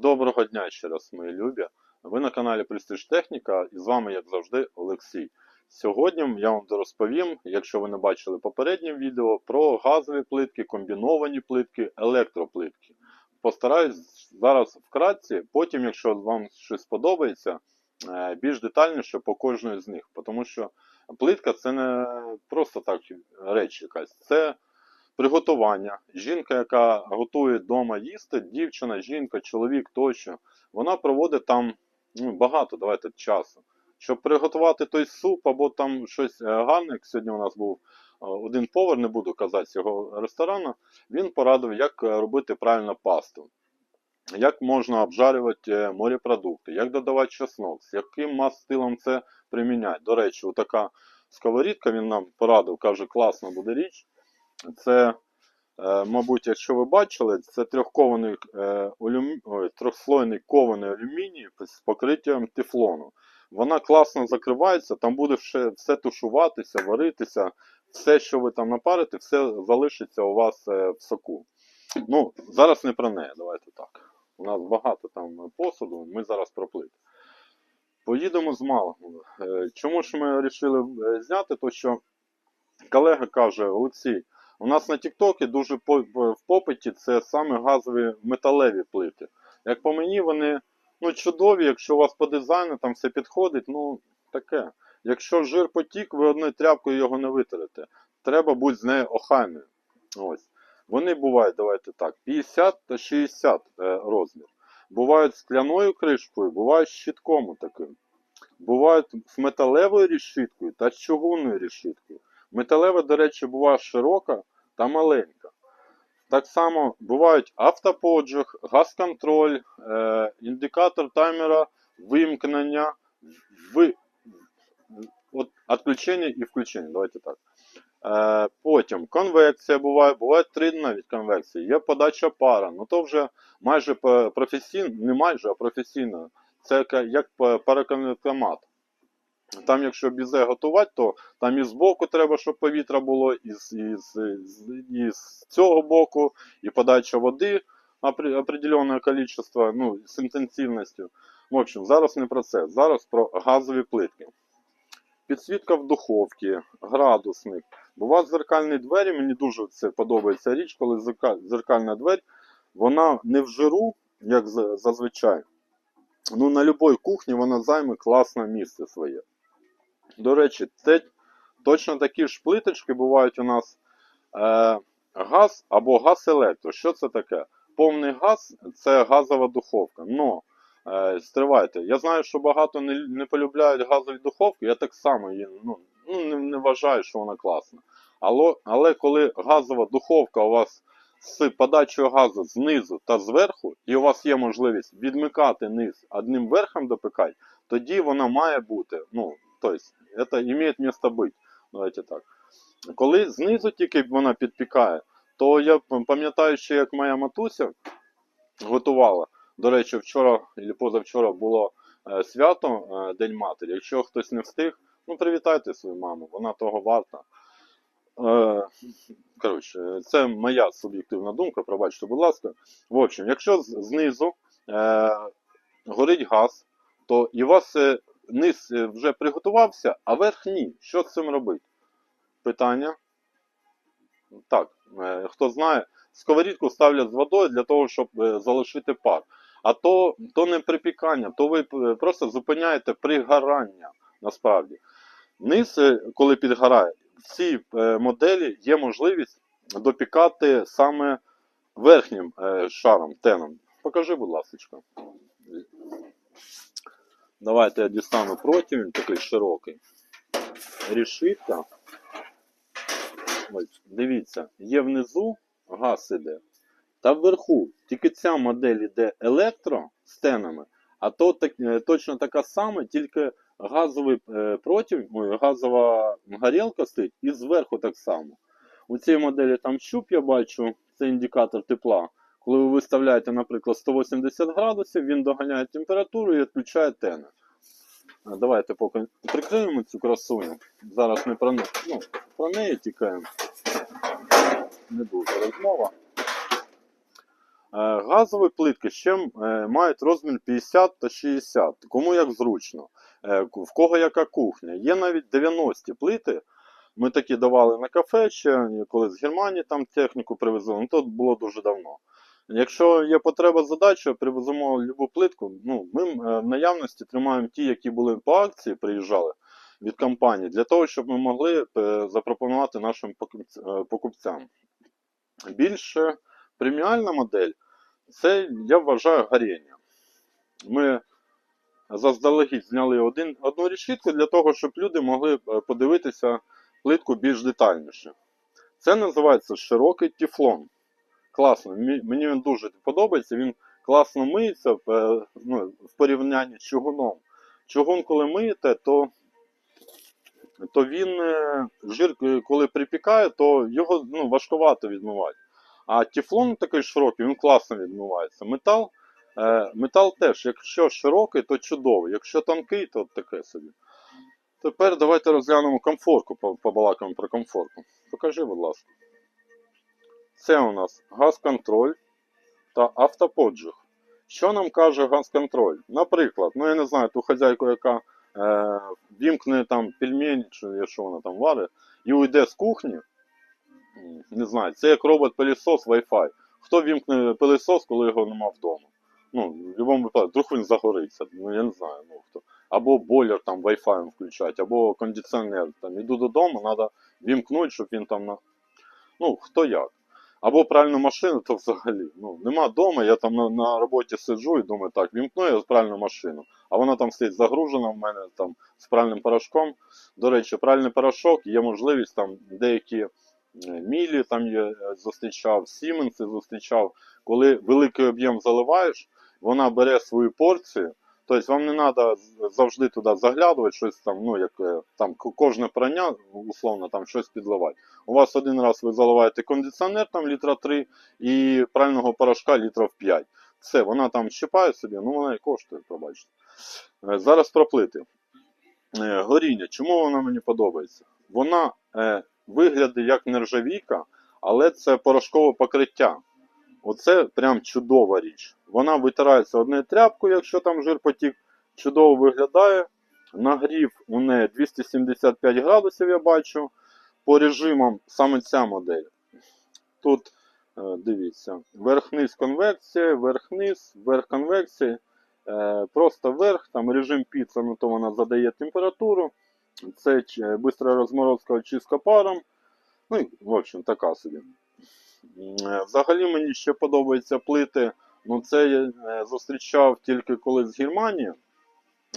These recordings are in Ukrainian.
Доброго дня ще раз, мої любі. Ви на каналі Престиж Техніка і з вами, як завжди, Олексій. Сьогодні я вам розповім, якщо ви не бачили попереднє відео, про газові плитки, комбіновані плитки, електроплитки. Постараюсь зараз вкратці, потім, якщо вам щось сподобається, е, більш детальніше по кожної з них. Тому що плитка це не просто так реч якась. Це приготування. Жінка, яка готує вдома їсти, дівчина, жінка, чоловік тощо, вона проводить там ну, багато давайте, часу. Щоб приготувати той суп або там щось е, гарне, як сьогодні у нас був е, один повар, не буду казати цього ресторану, він порадив, як е, робити правильно пасту. Як можна обжарювати морепродукти, як додавати чеснок, з яким мастилом це приміняти. До речі, така сковорідка він нам порадив, каже, класна буде річ. Це, е, мабуть, якщо ви бачили, це трьохкований е, алюмі... Ой, трьохслойний кований алюміній з покриттям тефлону. Вона класно закривається, там буде все, все тушуватися, варитися, все, що ви там напарите, все залишиться у вас е, в соку. Ну, зараз не про неї, давайте так. У нас багато там посуду, ми зараз про плити. Поїдемо з малого. Чому ж ми вирішили зняти? То що колега каже, Олексій, у нас на Тіктокі дуже в попиті це саме газові металеві плити. Як по мені, вони ну, чудові, якщо у вас по дизайну там все підходить, ну таке. Якщо жир потік, ви одною тряпкою його не витерете. Треба бути з нею охайною. Ось. Вони бувають, давайте так, 50 та 60 е, розмір. Бувають з скляною кришкою, бувають щитком таким. Бувають з металевою решіткою та з чугунною решіткою. Металева, до речі, буває широка та маленька. Так само бувають автоподжиг, газконтроль, е, індикатор таймера, вимкнення, ви... от, відключення і включення. Давайте так. Е, потім конвекція буває, буває три навіть конвекції, є подача пара. Ну то вже майже професійно, не майже, а професійно. Це як па- параконвектомат. Там, якщо бізе готувати, то там і з боку треба, щоб повітря було, і з, і з, і з цього боку, і подача води опре- определенне кількість, ну, з інтенсивністю. В общем, зараз не про це. Зараз про газові плитки. Підсвітка в духовці, градусник. Бувають зеркальні двері, мені дуже це подобається річ, коли зеркальна двері, вона не в жиру, як зазвичай. Ну, на будь-якій кухні вона займе класне місце своє. До речі, це точно такі ж плиточки бувають у нас е, газ або газ-електро. Що це таке? Повний газ це газова духовка. Но е, стривайте, я знаю, що багато не, не полюбляють газові духовки, я так само її ну, ну, не, не вважаю, що вона класна. Але, але коли газова духовка у вас з подачею газу знизу та зверху, і у вас є можливість відмикати низ одним верхом допекати, тоді вона має бути. Ну, тобто, це має місце бути. Давайте так. Коли знизу тільки вона підпікає, то я пам'ятаю ще, як моя матуся готувала. До речі, вчора або позавчора було е, свято е, День Матері. Якщо хтось не встиг, ну привітайте свою маму, вона того варта. Е, коротше, це моя суб'єктивна думка, пробачте, будь ласка. В общем, якщо знизу горить газ, то і вас е, низ е, вже приготувався, а верх ні. Що з цим робити? Питання. Так, е, хто знає, сковорідку ставлять з водою для того, щоб е, залишити пар. А то, то не припікання, то ви просто зупиняєте пригорання насправді. Низ, коли підгорає, в цій моделі є можливість допікати саме верхнім шаром, теном. Покажи, будь ласка. Давайте я дістану противень такий широкий. Рішитка. Ось, дивіться, є внизу газ іде, та вверху. Тільки ця модель іде електро з тенами, а то так, е, точно така сама, тільки газовий е, газова горілка стоїть і зверху так само. У цій моделі там щуп я бачу, це індикатор тепла. Коли ви виставляєте, наприклад, 180 градусів, він доганяє температуру і відключає тени. А, Давайте поки прикриємо цю красуню. Зараз не про неї. Ну, про неї тікаємо. Не дуже розмова. Газові плитки ще е, мають розмір 50 та 60, кому як зручно, Е, в кого яка кухня. Є навіть 90 плити. Ми такі давали на кафе ще, коли з Германії там техніку привезли, ну то було дуже давно. Якщо є потреба задача, привеземо любу плитку. Ну, ми е, в наявності тримаємо ті, які були по акції, приїжджали від компанії, для того, щоб ми могли е, запропонувати нашим е, покупцям. Більше преміальна модель це, я вважаю, горіння. Ми заздалегідь зняли один, одну решітку для того, щоб люди могли подивитися плитку більш детальніше. Це називається широкий тефлон. Класно, мені він дуже подобається. Він класно миється е, ну, в порівнянні з чугуном. Чугун, коли миєте, то, то він е, жир, е, коли припікає, то його ну, важковато відмивати. А тефлон такий широкий, він класно відмивається. Метал, метал теж, якщо широкий, то чудовий. Якщо тонкий, то таке собі. Тепер давайте розглянемо комфорку, побалакаємо про комфорку. Покажи, будь ласка. Це у нас газ-контроль та автоподжиг. Що нам каже газ-контроль? Наприклад, ну я не знаю, ту хазяйку, яка е, вімкне там пельмені, чи що вона там варить, і уйде з кухні. Не знаю, це як робот-пилісос Wi-Fi. Хто вімкне пилісос, коли його нема вдома? Ну, в будь-якому випадку, вдруг він загориться. Ну, я не знаю, ну хто. Або бойлер там Wi-Fi включати, або кондиціонер. Там іду додому, треба вімкнути, щоб він там на. Ну, хто як. Або пральну машину, то взагалі. Ну, нема вдома, я там на, на роботі сиджу і думаю, так, вімкну я пральну машину. А вона там стоїть загружена в мене там з пральним порошком. До речі, пральний порошок є можливість там деякі е, мілі там є, е, зустрічав, сіменси зустрічав. Коли великий об'єм заливаєш, вона бере свою порцію. Тобто вам не треба завжди туди заглядувати, щось там, ну як е, там кожне прання, условно, там щось підливати. У вас один раз ви заливаєте кондиціонер там літра 3 і прального порошка літрів 5. Все, вона там щипає собі, ну вона і коштує, пробачте. Е, Зараз про плити. Е, Горіння, чому вона мені подобається? Вона виглядає як нержавійка, але це порошкове покриття. Оце прям чудова річ. Вона витирається одною тряпкою, якщо там жир потік, чудово виглядає. Нагрів у неї 275 градусів, я бачу. По режимам саме ця модель. Тут е, дивіться, верх-низ конвекція, верх-низ, верх конвекції. Е, Просто верх, там режим піца, ну то вона задає температуру. Це ч- бистра розморозка очистка паром. Ну, і, в общем, така собі. Е, Взагалі мені ще подобаються плити. Ну, це я е, зустрічав тільки коли з Германії.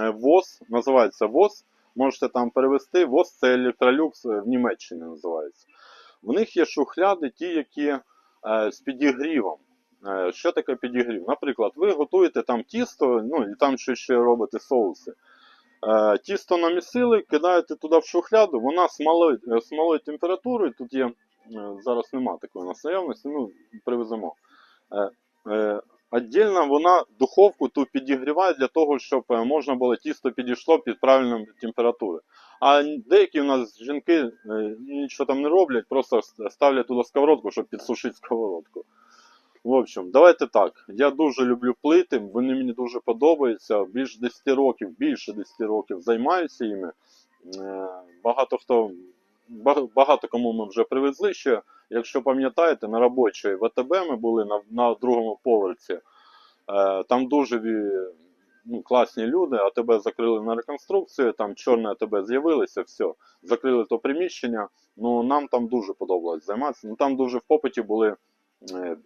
Е, ВОЗ, називається ВОЗ. Можете там перевести. ВОЗ це електролюкс в Німеччині називається. В них є шухляди, ті, які з підігрівом. Що таке підігрів? Наприклад, ви готуєте там тісто, ну і там ще, ще робите соуси. Тісто намісили, кидаєте туди в шухляду, вона е, смалою температурою, тут є, зараз нема такої на наявності, ну, привеземо. Е, е, вона духовку ту підігріває для того, щоб е, можна було тісто підійшло під правильною температурою. А деякі у нас жінки е, нічого там не роблять, просто ставлять туди сковородку, щоб підсушити сковородку. В общем, давайте так. Я дуже люблю плити, вони мені дуже подобаються. Більш 10 років, більше 10 років займаюся іми. Е, Багато хто, багато кому ми вже привезли ще. Якщо пам'ятаєте, на робочій ВТБ ми були на, на другому поверсі. Е, Там дуже ну, класні люди, а тебе закрили на реконструкцію, там чорне АТБ з'явилося, все, закрили то приміщення. Ну, нам там дуже подобалось займатися. Ну, там дуже в попиті були е,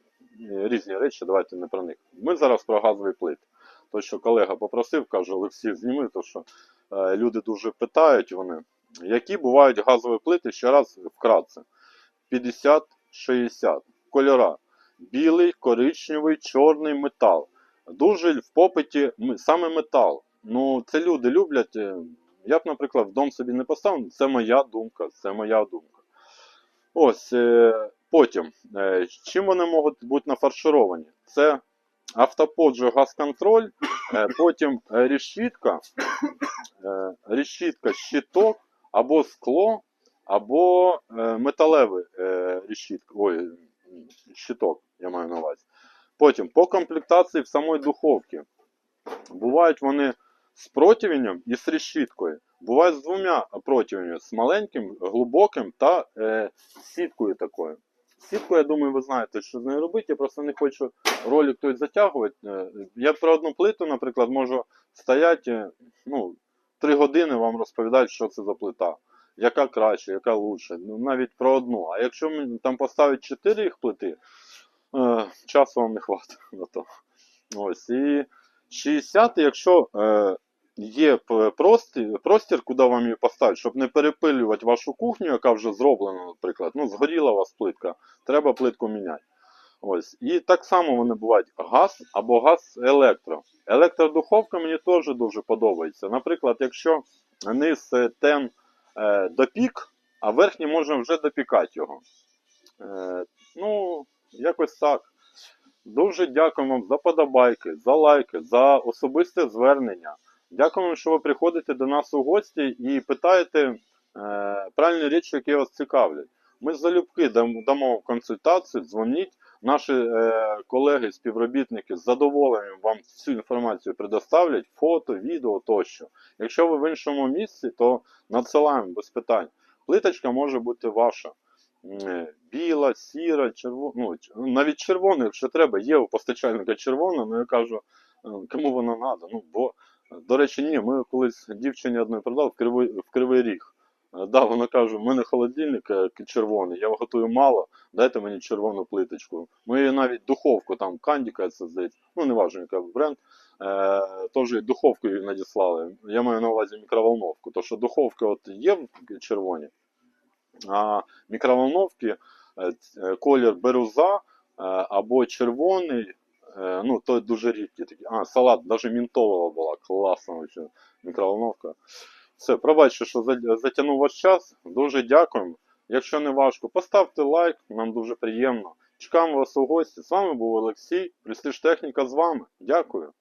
різні речі, давайте не про них. Ми зараз про газовий плит. То, що колега попросив, каже, Олексій, зніми, то що е, люди дуже питають вони, які бувають газові плити ще раз вкратце. 50-60 кольора. Білий, коричневий, чорний метал. Дуже в попиті саме метал. Ну, це люди люблять. е, Я б, наприклад, в дом собі не поставив. Це моя думка. Це моя думка. Ось. Е, потім. Е, чим вони можуть бути нафаршировані? Це автоподжо газконтроль, потім решітка, решітка, щиток або скло, або е, металевий е. Ой, щиток, я маю на увазі. Потім по комплектації в самої духовки. Бувають вони з противнем і з решіткою. Бувають з двома противнями, з маленьким, глибоким та е, сіткою такою. Сітку, я думаю, ви знаєте, що з нею робити. Я просто не хочу ролик той затягувати. Е, Я про одну плиту, наприклад, можу стояти е, ну, 3 години вам розповідати, що це за плита. Яка краще, яка лучше. Ну, навіть про одну. А якщо там поставити 4 їх плити, е, часу вам не хватить на то. Ось. І 60, якщо е, є простір, простір, куди вам її поставити, щоб не перепилювати вашу кухню, яка вже зроблена, наприклад. Ну, згоріла у вас плитка, треба плитку міняти. Ось. І так само вони бувають газ або газ електро. Електродуховка мені теж дуже подобається. Наприклад, якщо низ е, тен е, допік, а верхній можна вже допікати його. Е, ну, якось так. Дуже дякуємо вам за подобайки, за лайки, за особисте звернення. Дякуємо, що ви приходите до нас у гості і питаєте е, правильні речі, які вас цікавлять. Ми залюбки дамо консультацію, дзвоніть. Наші е, колеги, співробітники з задоволенням вам всю інформацію предоставлять, фото, відео тощо. Якщо ви в іншому місці, то надсилаємо без питань. Плиточка може бути ваша. Е, Біла, сіра, червона. Ну, навіть червона, якщо треба, є у постачальника червона, але я кажу, е, кому вона треба. Ну, бо, е, до речі, ні, ми колись дівчині одної продали в кривий, в кривий ріг. Е, Да, вона каже, в мене холодильник е, червоний, я готую мало, дайте мені червону плиточку. Ми її навіть духовку, там Кандіка, здається, ну не важливо, який бренд, е, теж духовку надіслали. Я маю на увазі мікроволновку, то що духовка от є червоні, а мікроволновки е, е, колір беруза е, або червоний, е, ну той дуже рідкий такий. А, салат, навіть мінтова була, класна мікроволновка. Все, пробачте, що затягнув ваш час. Дуже дякуємо. Якщо не важко, поставте лайк, нам дуже приємно. Чекаємо вас у гості. З вами був Олексій, Престиж Техніка з вами. Дякую.